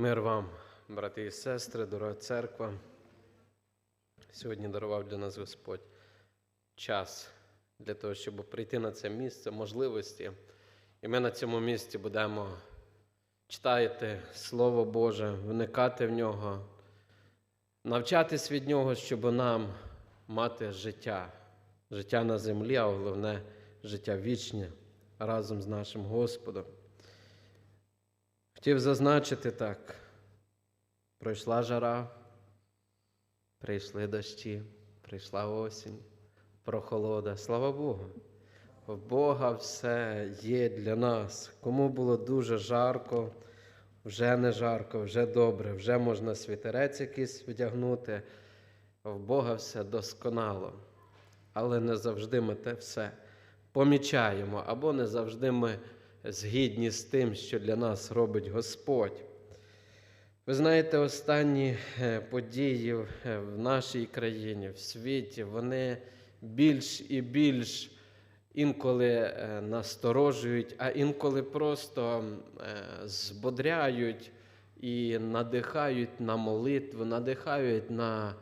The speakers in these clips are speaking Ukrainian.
Мир вам, брати і сестри, дорога церква. Сьогодні дарував для нас Господь час для того, щоб прийти на це місце, можливості. І ми на цьому місці будемо читати Слово Боже, вникати в нього, навчатись від нього, щоб нам мати життя, життя на землі, а головне життя вічне разом з нашим Господом. Хотів зазначити так: пройшла жара, прийшли дощі, прийшла осінь, прохолода. Слава Богу. В Бога все є для нас. Кому було дуже жарко, вже не жарко, вже добре, вже можна світерець якийсь вдягнути. В Бога все досконало. Але не завжди ми те все помічаємо, або не завжди ми згідні з тим, що для нас робить Господь. Ви знаєте, останні е, події в е, нашій країні, в світі, вони більш і більш інколи е, насторожують, а інколи просто збодряють і надихають на молитву, надихають на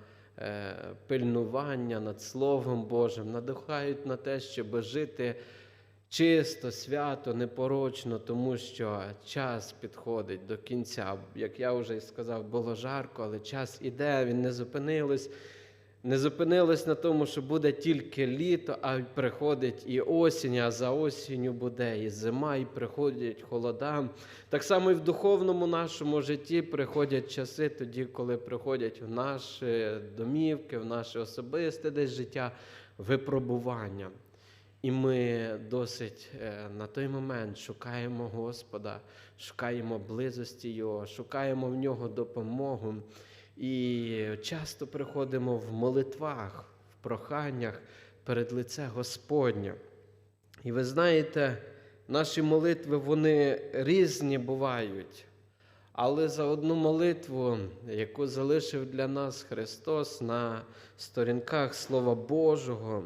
пильнування над Словом Божим, надихають на те, щоб жити чисто, свято, непорочно, тому що час підходить до кінця. Як я вже сказав, було жарко, але час іде, він не зупинилось. Не зупинилось на тому, що буде тільки літо, а приходить і осінь, а за осінню буде і зима, і приходять холода. Так само і в духовному нашому житті приходять часи тоді, коли приходять в наші домівки, в наше особисте десь життя, випробування. І ми досить е, на той момент шукаємо Господа, шукаємо близості Його, шукаємо в нього допомогу. І часто приходимо в молитвах, в проханнях перед лице Господнє. І ви знаєте, наші молитви вони різні бувають. Але за одну молитву, яку залишив для нас Христос на сторінках Слова Божого,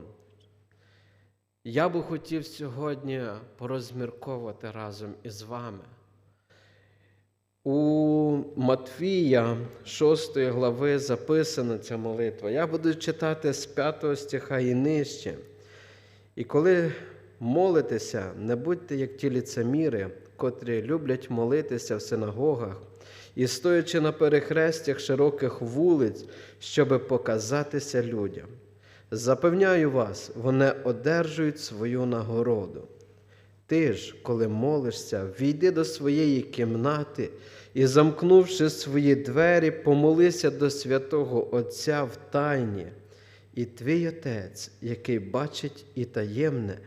я би хотів сьогодні порозмірковувати разом із вами. У Матвія 6 глави записана ця молитва. Я буду читати з 5 стиха і нижче. І коли молитеся, не будьте як ті ліцеміри, котрі люблять молитися в синагогах і стоячи на перехрестях широких вулиць, щоби показатися людям. Запевняю вас, вони одержують свою нагороду. Ти ж, коли молишся, війди до своєї кімнати і, замкнувши свої двері, помолися до святого Отця в тайні, і твій Отець, який бачить і таємне,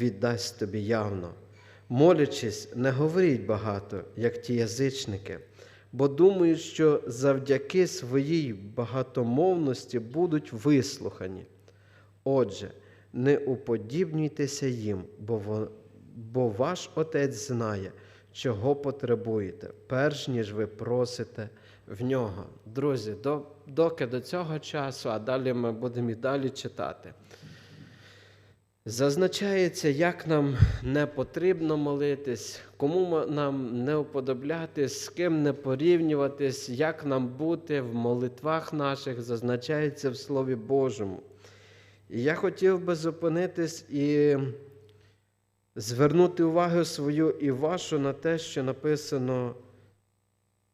віддасть тобі явно. Молячись, не говоріть багато, як ті язичники, бо думають, що завдяки своїй багатомовності будуть вислухані. Отже, не уподібнюйтеся їм, бо бо ваш Отець знає, чого потребуєте, перш ніж ви просите в нього. Друзі, до, доки до цього часу, а далі ми будемо і далі читати. Зазначається, як нам не потрібно молитись, кому нам не уподоблятись, з ким не порівнюватись, як нам бути в молитвах наших, зазначається в Слові Божому. Я хотів би зупинитись і звернути увагу свою і вашу на те, що написано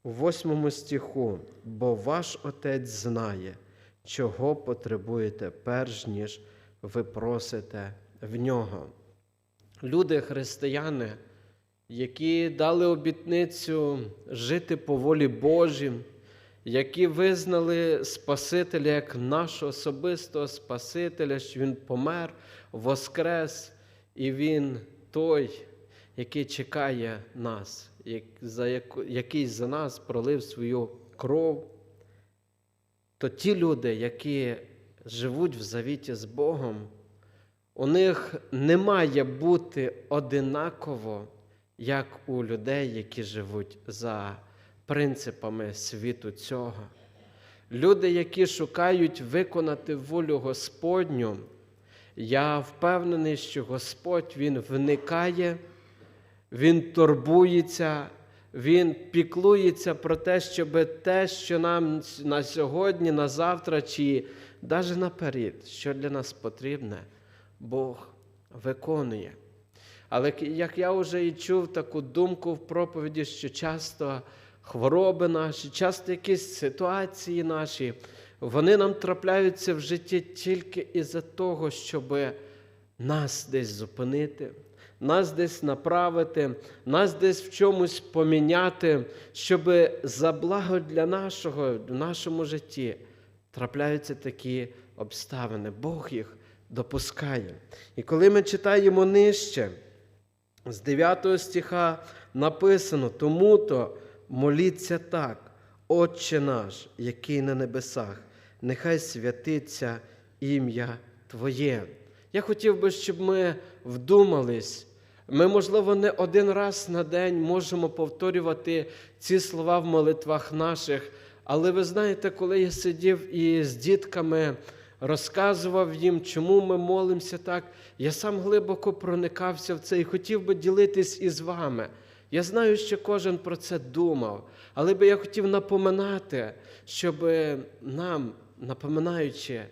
у восьмому стиху, бо ваш Отець знає, чого потребуєте, перш ніж ви просите в нього. Люди, християни, які дали обітницю жити по волі Божій, які визнали Спасителя як нашого особистого Спасителя, що Він помер, воскрес, і Він той, який чекає нас, який за нас пролив свою кров, то ті люди, які живуть в завіті з Богом, у них не має бути одинаково, як у людей, які живуть за принципами світу цього. Люди, які шукають виконати волю Господню, я впевнений, що Господь Він вникає, Він турбується, Він піклується про те, щоб те, що нам на сьогодні, на завтра, чи навіть наперед, що для нас потрібне, Бог виконує. Але як я вже і чув таку думку в проповіді, що часто хвороби наші, часто якісь ситуації наші, вони нам трапляються в житті тільки із-за того, щоб нас десь зупинити, нас десь направити, нас десь в чомусь поміняти, щоб за благо для нашого в нашому житті трапляються такі обставини. Бог їх допускає. І коли ми читаємо нижче, з 9 стиха написано, тому-то моліться так, Отче наш, який на небесах, нехай святиться ім'я Твоє. Я хотів би, щоб ми вдумались. Ми, можливо, не один раз на день можемо повторювати ці слова в молитвах наших, але ви знаєте, коли я сидів і з дітками розказував їм, чому ми молимося так, я сам глибоко проникався в це і хотів би ділитись із вами. Я знаю, що кожен про це думав, але би я хотів напоминати, щоб нам, напоминаючи,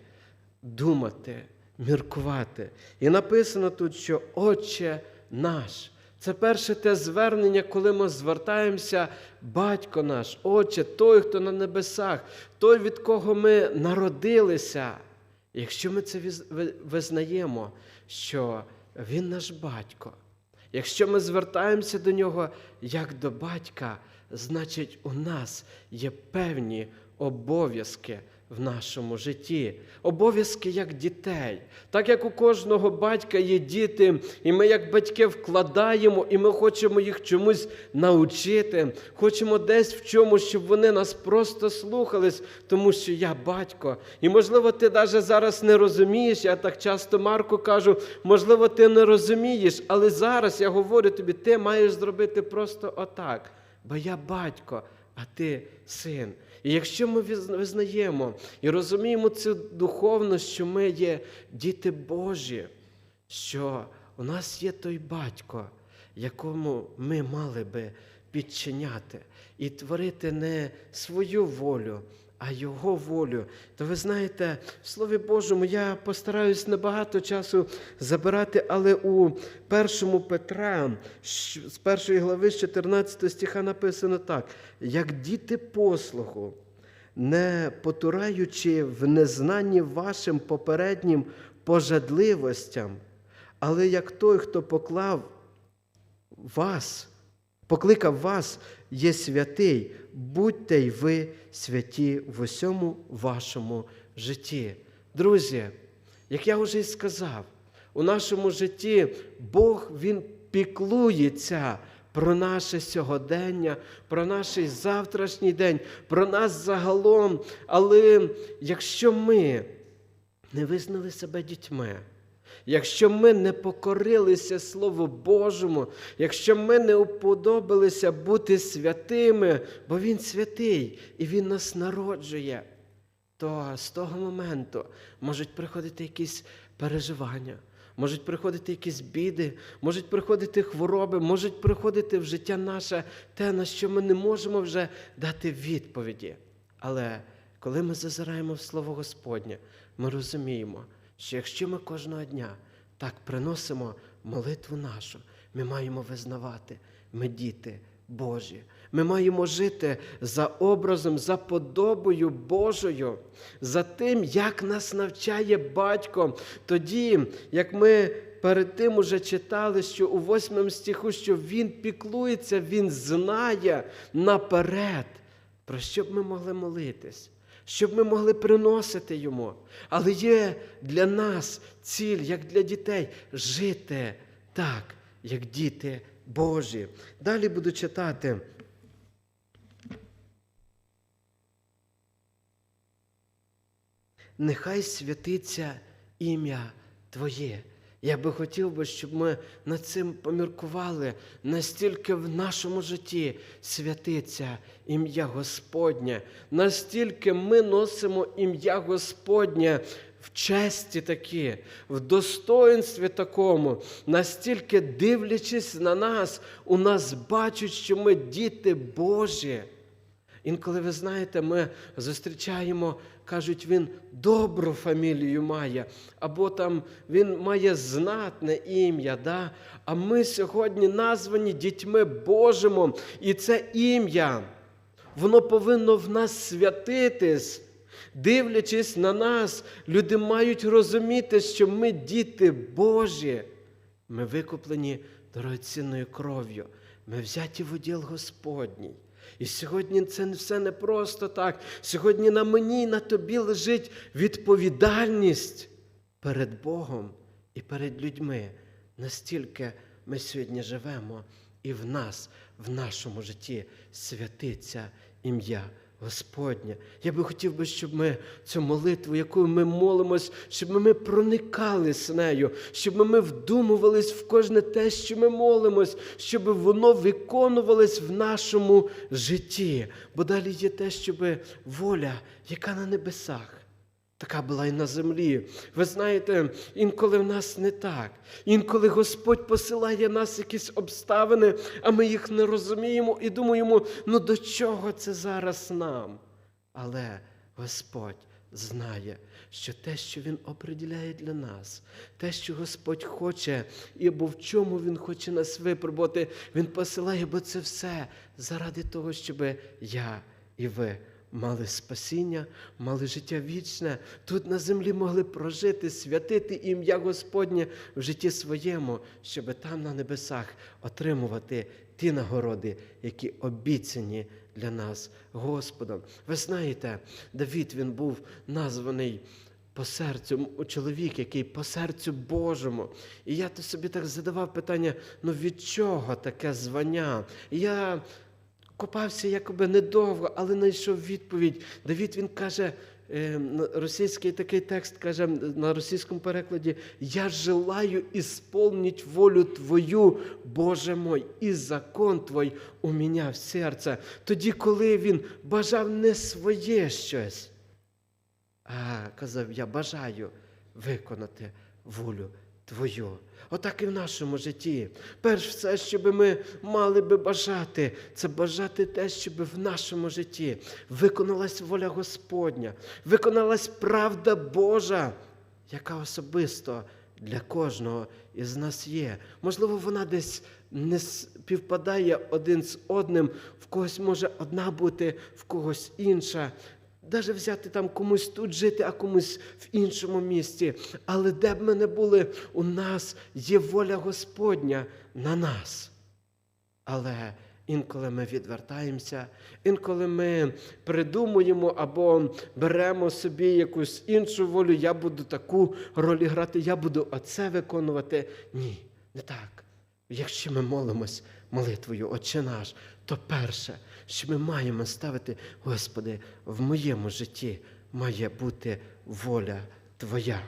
думати, міркувати. І написано тут, що Отче наш. Це перше те звернення, коли ми звертаємося, батько наш, Отче, той, хто на небесах, той, від кого ми народилися. Якщо ми це визнаємо, що Він наш батько, якщо ми звертаємося до нього як до батька, значить у нас є певні обов'язки в нашому житті, обов'язки як дітей. Так як у кожного батька є діти, і ми, як батьки, вкладаємо, і ми хочемо їх чомусь навчити, хочемо десь в чомусь, щоб вони нас просто слухались, тому що я батько. І можливо, ти навіть зараз не розумієш. Я так часто Марку кажу, можливо, ти не розумієш, але зараз я говорю тобі, ти маєш зробити просто отак. Бо я батько, а ти син. І якщо ми визнаємо і розуміємо цю духовність, що ми є діти Божі, що у нас є той батько, якому ми мали би підчиняти і творити не свою волю, а Його волю. То ви знаєте, в Слові Божому я постараюсь небагато часу забирати, але у першому Петра, з першої глави, з 14 стиха написано так: як діти послуху, не потураючи в незнанні вашим попереднім пожадливостям, але як той, хто поклав вас, покликав вас, є святий, будьте й ви святі в усьому вашому житті. Друзі, як я вже і сказав, у нашому житті Бог Він піклується про наше сьогодення, про наш завтрашній день, про нас загалом. Але якщо ми не визнали себе дітьми, якщо ми не покорилися Слову Божому, якщо ми не уподобалися бути святими, бо Він святий і Він нас народжує, то з того моменту можуть приходити якісь переживання, можуть приходити якісь біди, можуть приходити хвороби, можуть приходити в життя наше те, на що ми не можемо вже дати відповіді. Але коли ми зазираємо в Слово Господнє, ми розуміємо, що якщо ми кожного дня так приносимо молитву нашу, ми маємо визнавати, ми діти Божі. Ми маємо жити за образом, за подобою Божою, за тим, як нас навчає батько. Тоді, як ми перед тим уже читали, що у восьмому стиху, що Він піклується, Він знає наперед, про що б ми могли молитись, щоб ми могли приносити йому. Але є для нас ціль, як для дітей, жити так, як діти Божі. Далі буду читати. Нехай святиться ім'я Твоє. Я би хотів би, щоб ми над цим поміркували, настільки в нашому житті святиться ім'я Господнє, настільки ми носимо ім'я Господнє в честі такі, в достоинстві такому, настільки дивлячись на нас, у нас бачать, що ми діти Божі. Інколи ви знаєте, ми зустрічаємо, кажуть, він добру фамілію має, або там він має знатне ім'я. Да? А ми сьогодні названі дітьми Божими, і це ім'я, воно повинно в нас святитись. Дивлячись на нас, люди мають розуміти, що ми діти Божі. Ми викуплені дорогоцінною кров'ю. Ми взяті в уділ Господній. І сьогодні це все не просто так. Сьогодні на мені і на тобі лежить відповідальність перед Богом і перед людьми. Настільки ми сьогодні живемо, і в нас, в нашому житті святиться ім'я Господнє. Я би хотів би, щоб ми цю молитву, якою ми молимось, щоб ми проникали з нею, щоб ми вдумувались в кожне те, що ми молимось, щоб воно виконувалось в нашому житті. Бо далі є те, щоб воля, яка на небесах. Така була і на землі. Ви знаєте, інколи в нас не так. Інколи Господь посилає нас якісь обставини, а ми їх не розуміємо і думаємо, ну до чого це зараз нам? Але Господь знає, що те, що Він определяє для нас, те, що Господь хоче, і бо в чому Він хоче нас випробувати, Він посилає, бо це все заради того, щоб я і ви мали спасіння, мали життя вічне, тут на землі могли прожити, святити ім'я Господнє в житті своєму, щоб там на небесах отримувати ті нагороди, які обіцяні для нас Господом. Ви знаєте, Давід він був названий. По серцю чоловік, який по серцю Божому. І я то собі так задавав питання: ну від чого таке звання? І я копався якоби недовго, але знайшов відповідь. Давід він каже, е, російський такий текст каже на російському перекладі: Я желаю ісполнить волю Твою, Боже мой, і закон Твой у мене в серце. Тоді, коли він бажав не своє щось, а казав, я бажаю виконати волю Твою. Отак і в нашому житті. Перш все, щоб ми мали би бажати, це бажати те, щоб в нашому житті виконалась воля Господня, виконалась правда Божа, яка особисто для кожного із нас є. Можливо, вона десь не співпадає один з одним, в когось може одна бути, в когось інша. Даже взяти там комусь тут жити, а комусь в іншому місті. Але де б ми не були, у нас є воля Господня на нас. Але інколи ми відвертаємося, інколи ми придумуємо або беремо собі якусь іншу волю, я буду таку роль грати, я буду оце виконувати. Ні, не так. Якщо ми молимось молитвою, Отче наш, то перше, що ми маємо ставити, Господи, в моєму житті має бути воля Твоя.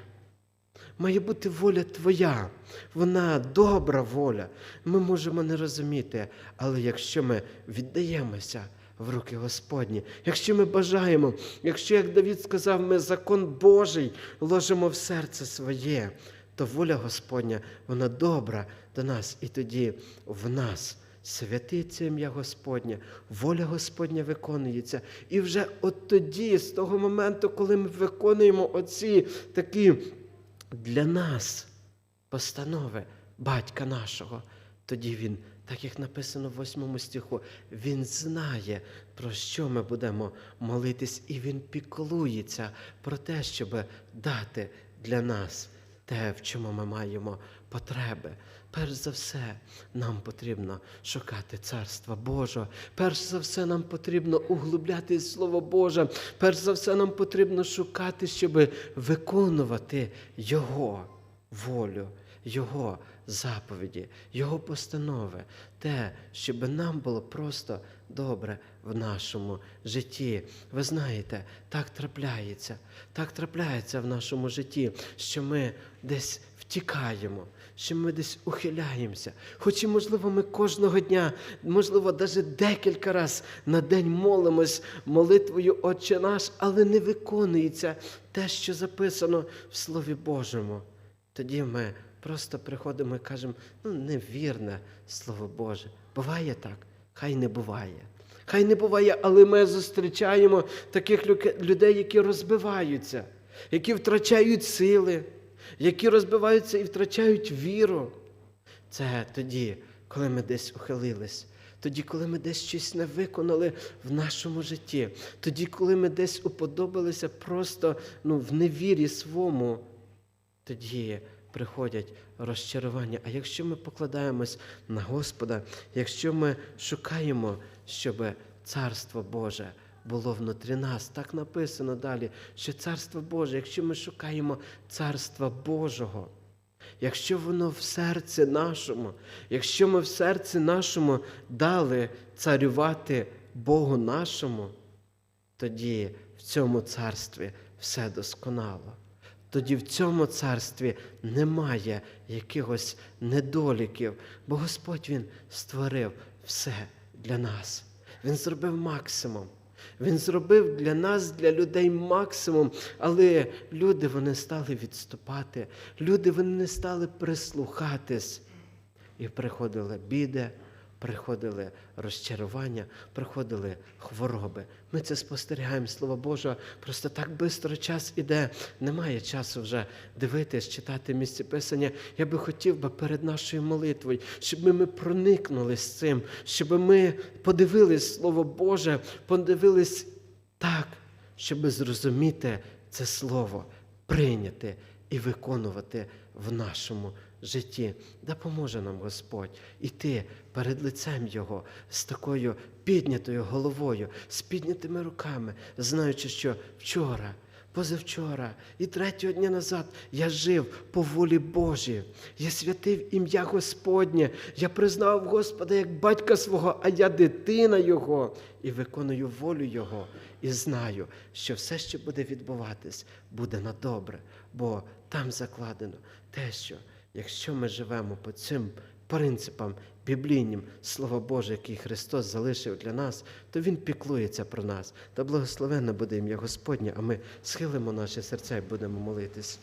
Має бути воля Твоя, вона добра воля. Ми можемо не розуміти, але якщо ми віддаємося в руки Господні, якщо ми бажаємо, якщо, як Давід сказав, ми закон Божий ложимо в серце своє, то воля Господня, вона добра до нас, і тоді в нас святиться ім'я Господнє, воля Господня виконується. І вже от тоді, з того моменту, коли ми виконуємо оці такі для нас постанови батька нашого, тоді Він, так як написано в восьмому стиху, Він знає, про що ми будемо молитись, і Він піклується про те, щоб дати для нас те, в чому ми маємо потреби. Перш за все, нам потрібно шукати Царства Божого. Перш за все, нам потрібно углубляти Слово Боже. Перш за все, нам потрібно шукати, щоб виконувати Його волю, Його заповіді, Його постанови. Те, щоб нам було просто добре в нашому житті. Ви знаєте, так трапляється, так трапляється в нашому житті, що ми десь втікаємо, що ми десь ухиляємося. Хоч і, можливо, ми кожного дня, можливо, навіть декілька разів на день молимось молитвою Отче наш, але не виконується те, що записано в Слові Божому. Тоді ми просто приходимо і кажемо, ну, невірне Слово Боже. Буває так? Хай не буває. Хай не буває, але ми зустрічаємо таких людей, які розбиваються, які втрачають сили, які розбиваються і втрачають віру. Це тоді, коли ми десь ухилились, тоді, коли ми десь щось не виконали в нашому житті, тоді, коли ми десь уподобалися просто ну, в невірі свому, тоді приходять розчарування. А якщо ми покладаємось на Господа, якщо ми шукаємо, щоб Царство Боже було внутрі нас, так написано далі, що Царство Боже, якщо ми шукаємо Царства Божого, якщо воно в серці нашому, якщо ми в серці нашому дали царювати Богу нашому, тоді в цьому царстві все досконало. Тоді в цьому царстві немає якихось недоліків, бо Господь Він створив все для нас. Він зробив максимум. Він зробив для нас, для людей максимум, але люди вони стали відступати, люди вони не стали прислухатись. І приходили біди, приходили розчарування, приходили хвороби. Ми це спостерігаємо, Слово Боже, просто так швидко час іде. Немає часу вже дивитись, читати місце Писання. Я би хотів би перед нашою молитвою, щоб ми, проникнули з цим, щоб ми подивились Слово Боже, подивились так, щоб зрозуміти це Слово, прийняти і виконувати в нашому житті. Допоможе нам Господь іти перед лицем Його з такою піднятою головою, з піднятими руками, знаючи, що вчора. Позавчора і третього дня назад я жив по волі Божій. Я святив ім'я Господнє. Я признав Господа як батька свого, а я дитина Його, і виконую волю Його. І знаю, що все, що буде відбуватись, буде на добре, бо там закладено те, що якщо ми живемо по цим принципам біблійним, Слова Боже, який Христос залишив для нас, то Він піклується про нас. Та благословенне буде ім'я Господнє, а ми схилимо наші серця і будемо молитись.